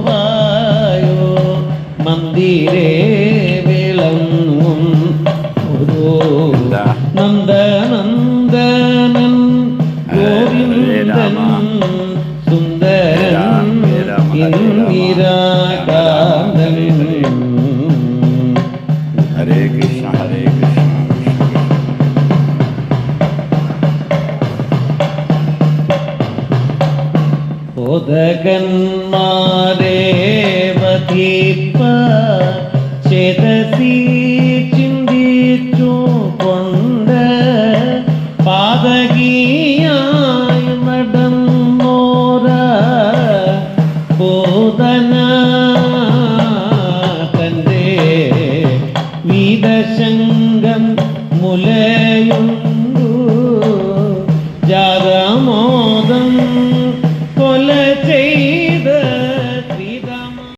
ഗുരുവായോ മന്ദിരേ വിളങ്ങും. എന്താ? നന്ദനന്ദനൻ ഗോവിന്ദൻ സുന്ദരൻ ഇന്ദിരാകാന്തൻ ഹരേ കൃഷ്ണ. ഉദകന്മാരെ വധിപ്പ ചേതസി ചിന്തിച്ചു കൊണ്ട് പാതകിയായി നടന്നോര പൂതന തന്റെ വീതശങ്കം മുലയും नहीं